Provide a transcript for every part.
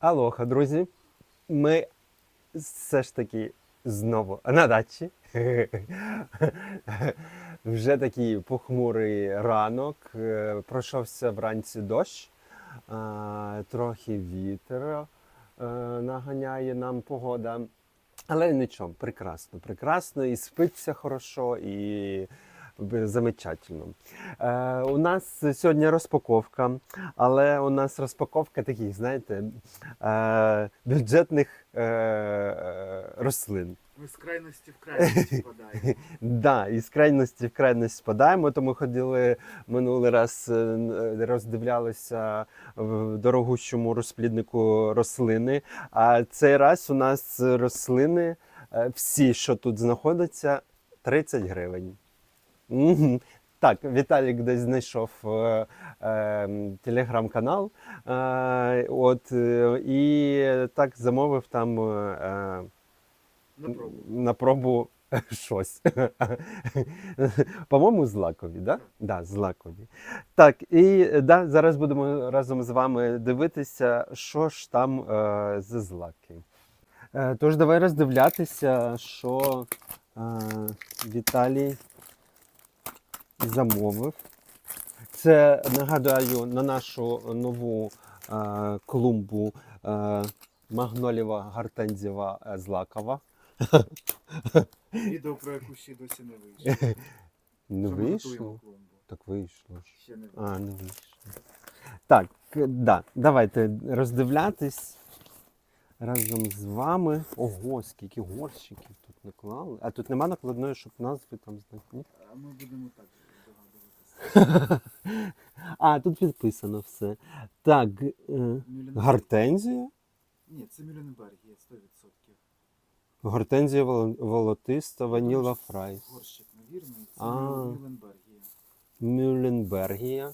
Алоха, друзі. Ми все ж таки знову на дачі. Вже такий похмурий ранок. Е, Пройшовся вранці дощ, трохи вітер е, наганяє нам погода. Але нічого, прекрасно, прекрасно, і спиться хорошо, і замечательно. Е, у нас сьогодні розпаковка, але у нас розпаковка таких, знаєте, е, бюджетних е, е, рослин. Ми з крайності в крайність впадаємо. Да, із крайності в крайність спадаємо, тому ходили минулий раз, е, роздивлялися в дорогущому розпліднику рослини. А цей раз у нас рослини, е, всі, що тут знаходяться, 30 гривень. Так, Віталік десь знайшов е, е, телеграм-канал. Е, от, е, і так замовив там. Е, На пробу. на пробу щось. По-моєму, злакові, да? Да, злакові. Так, і да, зараз будемо разом з вами дивитися, що ж там е, за злаки. Е, тож давай роздивлятися, що е, Віталій замовив. Це нагадаю на нашу нову е, клумбу е, магноліва гортензіва е, злакова. Відео про яку ще досі не вийшло. Не Що ми готуємо вийшло? клумбу. Так вийшло ж. Ще не вийшло. А, не вийшло. Так, е, да, давайте роздивлятись разом з вами. Ого, скільки горщиків тут наклали. А тут нема накладної, щоб назви там знати. ні? А ми будемо так. А, тут підписано все. Так, е, гортензія. Ні, це Мюлленберг є 100%. Гортензія воло- волотиста, ваніла фрай. Горщик, невірний. Це А. Є. Мюлленбергія.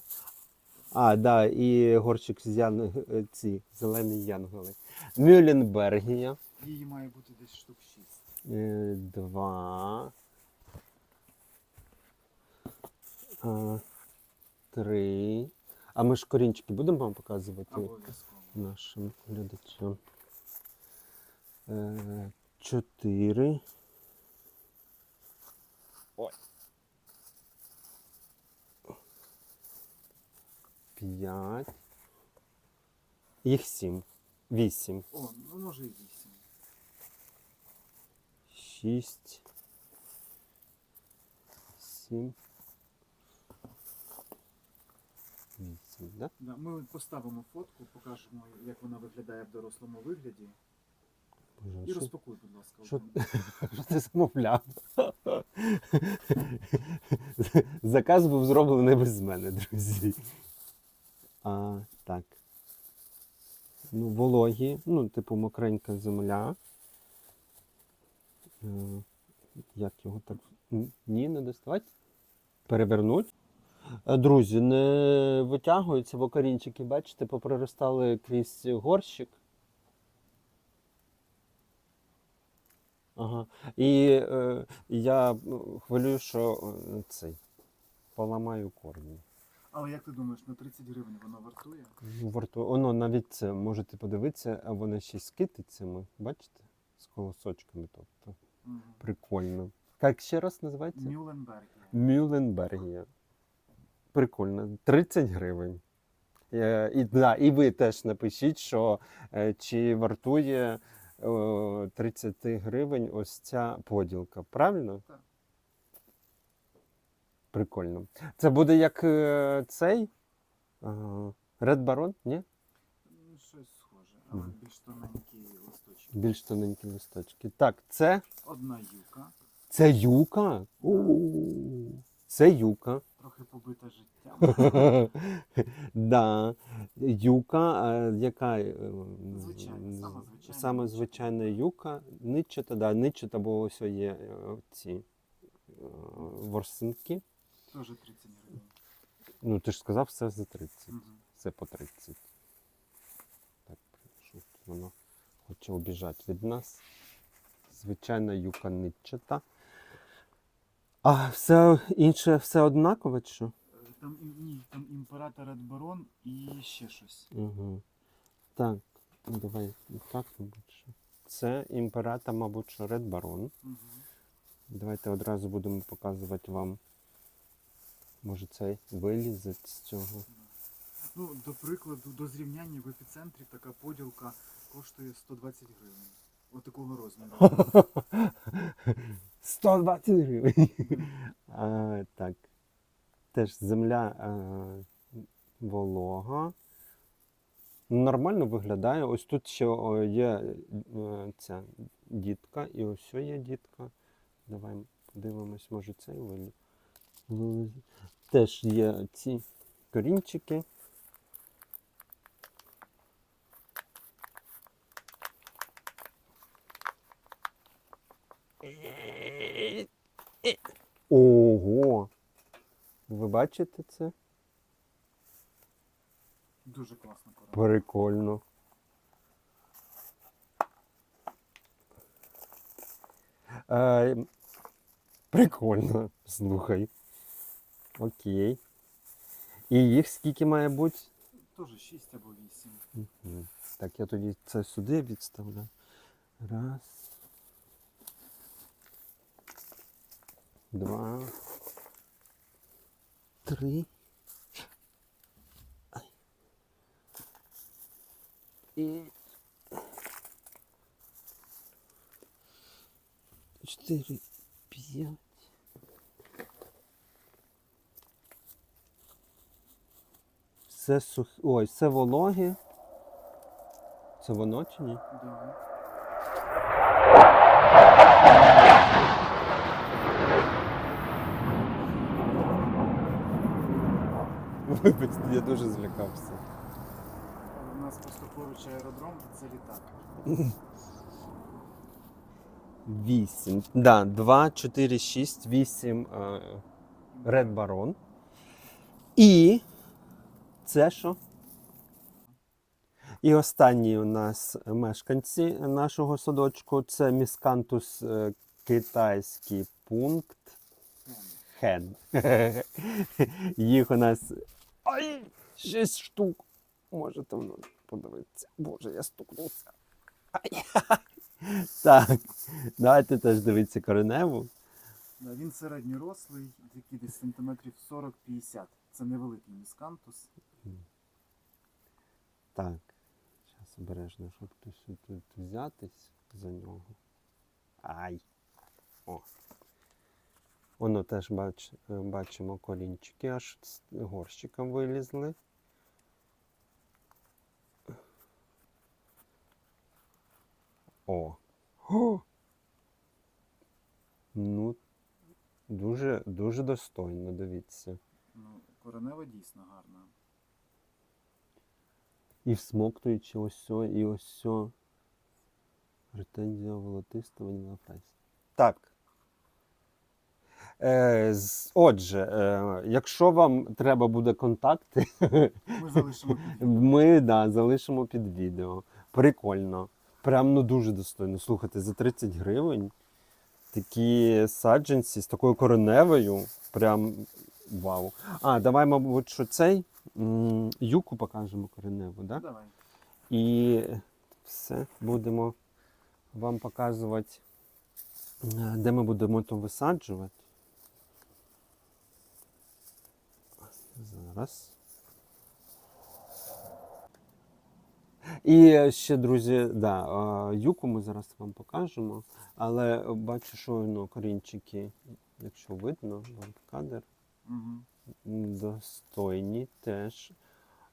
А, да, і горщик з ян... е, ці зелені янголи. Мюлленбергія. Її має бути десь штук 6. Е, Два. А, Три. А ми ж корінчики будемо вам показувати Обов'язково. нашим глядачам. Е, Чотири. Ой. П'ять. Їх сім. Вісім. О, ну може і 8. Шість. Сім. Вісім, да? Да, ми поставимо фотку, покажемо, як вона виглядає в дорослому вигляді. Боже, І що, розпакуй, будь ласка. що, одну. що ти замовляв? Заказ був зроблений без мене, друзі. А, так. Ну, вологі, ну, типу мокренька земля. Е, Як його так? Н- Ні, не доставати. Перевернуть. Друзі, не витягуються, бо корінчики, бачите, попроростали крізь горщик. Ага. І е, я хвилюю, що е, цей поламаю корні. Але як ти думаєш, на 30 гривень воно вартує? Варто, воно навіть це можете подивитися, а воно ще з китицями, бачите? З колосочками, тобто. Угу. Прикольно. Як ще раз називається? Мюлленберг є. Прикольно. 30 гривень. Е, І, да, і ви теж напишіть, що е, чи вартує е, 30 гривень ось ця поділка. Правильно? Так. Прикольно. Це буде як е, цей е, Red Baron, ні? Ну, Щось схоже, але більш тоненькі листочки. Більш тоненькі листочки. Так, це, Одна юка, це юка. У, Це юка. Трохи побита життям. да. Юка, яка е, Звичайна, сама звичайна саме звичайна юка, ниччата, да, ниччата, бо ось є е, ці е, ворсинки. Теж 30 гривень. Ну, ти ж сказав, все за 30. Угу. Все по 30. Так, що воно хоче обіжати від нас. Звичайна юка ниччата. А все інше все однакове, чи що? Там, ні, там імператор Baron і ще щось. Угу. Так. Ну, Давай так, мабуть. що. Це імперата, мабуть, що Ред Барон. Угу. Давайте одразу будемо показувати вам. Може цей вилізе з цього. Ну, до прикладу, до зрівняння в епіцентрі така поділка коштує 120 гривень. Отакого розміру. 120 гривень. А, так. Теж земля а, волога. Нормально виглядає. Ось тут ще є е, ця дітка, і ось є дітка. Давай подивимось, може цей виліз. Теж є ці корінчики. Ого! Ви бачите це? Дуже класно корона. Прикольно. Е, прикольно, слухай. Окей. І їх скільки має бути? Теж 6 або 8. Мгм. Так, я тоді це сюди відставляю. Раз. Два. Три. І. Чотири, п'ять. Це сух... Ой, це вологе. Це воно чи ні? Да. Вибачте, я дуже злякався. У нас просто поруч аеродром, це літак. Вісім. Да, два, чотири, шість, вісім е, Ред Барон. І це що? І останні у нас мешканці нашого садочку це міскантус е, китайський пункт. Хен. Їх у нас ай, шість штук. Можете воно подивитися. Боже, я стукнувся. Ай. Так, давайте теж дивитися кореневу. Да, він середньорослий, такий десь сантиметрів 40-50. Це невеликий міскантус. Так, зараз обережно, щоб хтось тут взятись за нього. Ай. О. Воно теж бач, е, бачимо корінчики, аж з горщиком вилізли. О. О! Ну, дуже, дуже достойно, дивіться. Ну, коренева дійсно гарна. І всмоктуючи ось і ось. Ретензія волотиста ваніла фрайс. Так. Е, отже, е, якщо вам треба буде контакти, Ми залишимо під відео. ми да, залишимо під відео. Прикольно. Прям ну дуже достойно. Слухайте, за 30 гривень такі саджанці з такою кореневою. Прям вау. А, давай, мабуть, що цей юку покажемо кореневу, так? Да? Давай. І все, будемо вам показувати, е, де ми будемо то висаджувати. Зараз. І ще, друзі, да, е, юку ми зараз вам покажемо, але бачу, що ну, корінчики, якщо видно, вам кадр. Угу. Достойні теж.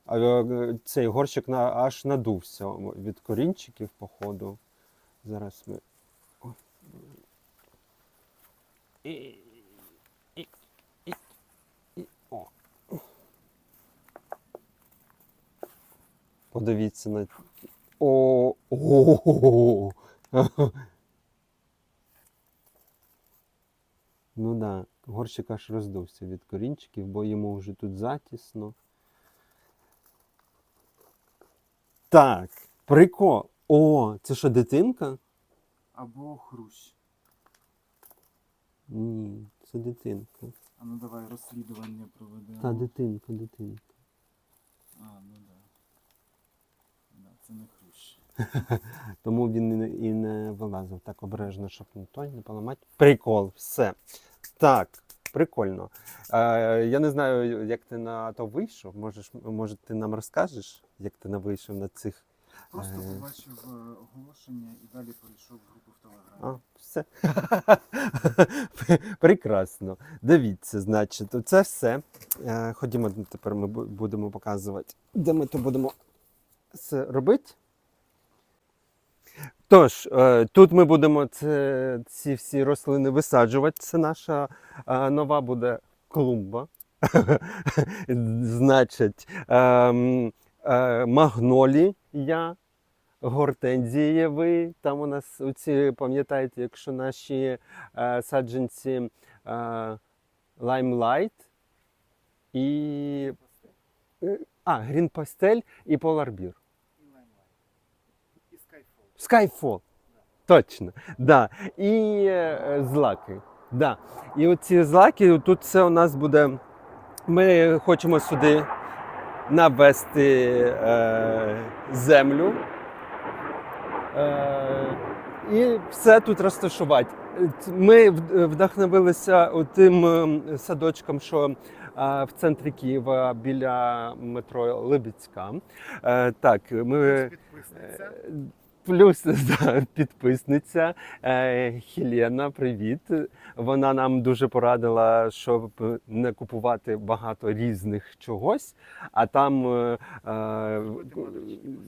А е, цей горщик на, аж надувся від корінчиків, походу. Зараз ми. О. І, і, і, і, о. Подивіться на. О, о, Ну да, горщик аж роздувся від корінчиків, бо йому вже тут затісно. Так, прикол. О, це що, дитинка? Або хрущ. Ні, це дитинка. А ну давай розслідування проведемо. Та дитинка, дитинка. А, ну да. да. Це це не хрущ. Тому він і- не вилазив так обережно, щоб не той не поламати. Прикол, все. Так, прикольно. Е, я не знаю, як ти на то вийшов. Можеш, може, ти нам розкажеш, як ти на вийшов на цих. Просто Е. побачив е, оголошення і далі перейшов в групу в А, Телеграмі. все. Прекрасно. Дивіться, значить, це все. Е, Ходімо, тепер ми будемо показувати, де ми то будемо це робити. Тож, е, тут ми будемо це, ці всі рослини висаджувати. Це наша е, нова буде клумба. Значить, ем, е, магнолія, гортензієвий. Там у нас оці, пам'ятаєте, якщо наші саджанці лаймлайт і. А, грін пастель і поларбір. Skyfall. Точно. Да. І е, злаки. Да. І оці злаки, тут це у нас буде. Ми хочемо сюди навести е, землю. Е, і все тут розташувати. Ми вдохновилися тим ем, садочком, що е, в центрі Києва біля метро Либіцька. Е, Так, ми Підписниця. Плюс підписниця е, Хелена, привіт. Вона нам дуже порадила, щоб не купувати багато різних чогось, а там е, е,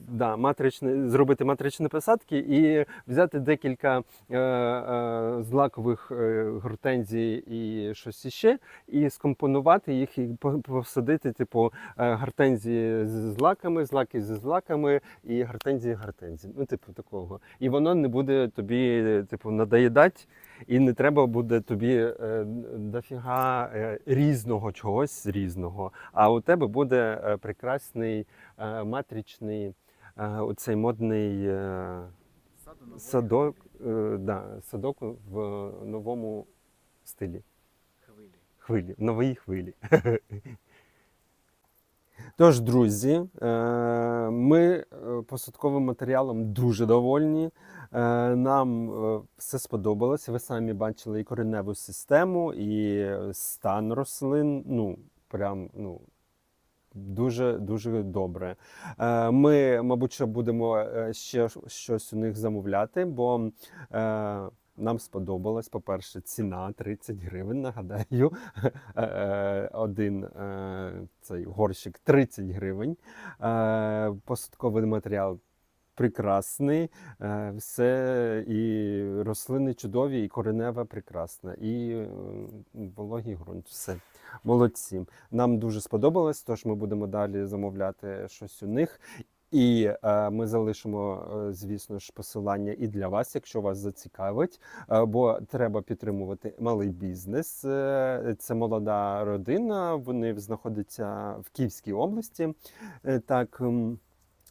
да, матричне, зробити матричні посадки і взяти декілька е, е, злакових е, гортензій і щось іще, і скомпонувати їх і по- посадити, типу, е, гортензії з злаками, злаки зі злаками і гортензії гортензії. Ну, типу, такого. І воно не буде тобі, типу, надоїдати, і не треба буде тобі е, дофіга е, різного чогось різного. А у тебе буде е, прекрасний матричний, оцей модний садок, да, садок в новому стилі хвилі. хвилі, новій хвилі. Тож, друзі, е, ми е, посадковим матеріалом дуже довольні. Е, Нам все сподобалося. Ви самі бачили і кореневу систему, і стан рослин. Ну, прям, ну. Дуже дуже добре. Ми, мабуть, будемо ще щось у них замовляти, бо нам сподобалось, по-перше, ціна 30 гривень. Нагадаю, Е, один е, цей горщик 30 гривень. Е, Посадковий матеріал прекрасний, е, все і рослини чудові, і коренева прекрасна, і е, вологий ґрунт. Все. Молодці. Нам дуже сподобалось, тож ми будемо далі замовляти щось у них. І е, ми залишимо, е, звісно ж, посилання і для вас, якщо вас зацікавить. Е, бо треба підтримувати малий бізнес. Е, Це молода родина. Вони знаходяться в Київській області. Е, Так.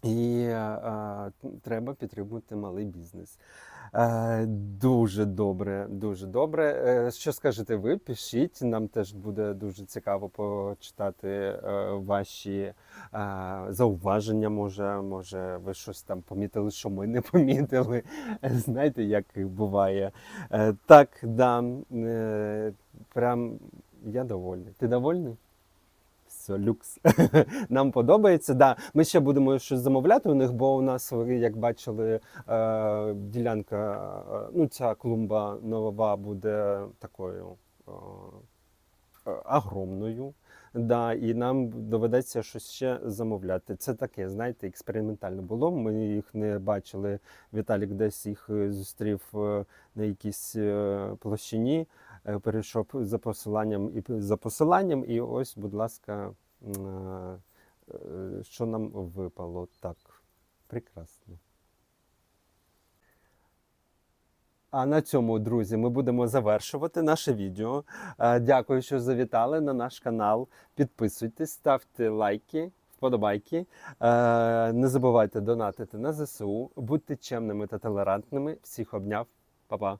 І е, треба підтримувати малий бізнес. Е, Дуже добре, дуже добре. Е, Що скажете ви? Пишіть. Нам теж буде дуже цікаво почитати е, ваші е, зауваження. Може, може, ви щось там помітили, що ми не помітили. Знаєте, як буває. Е, Так, да, е, прям я довольний. Ти довольний? Все, люкс. Нам подобається. Да. Ми ще будемо щось замовляти у них, бо у нас, як бачили, е, ділянка, е, ну ця клумба нова буде такою е, огромною. Да, і нам доведеться щось ще замовляти. Це таке, знаєте, експериментально було. Ми їх не бачили. Віталік десь їх зустрів на якійсь площині перейшов за посиланням і за посиланням, і ось, будь ласка, е, е, що нам випало. Так, прекрасно. А на цьому, друзі, ми будемо завершувати наше відео. Е, Дякую, що завітали на наш канал. Підписуйтесь, ставте лайки, вподобайки. Е, Не забувайте донатити на ЗСУ, будьте чемними та толерантними. Всіх обняв, Па-па.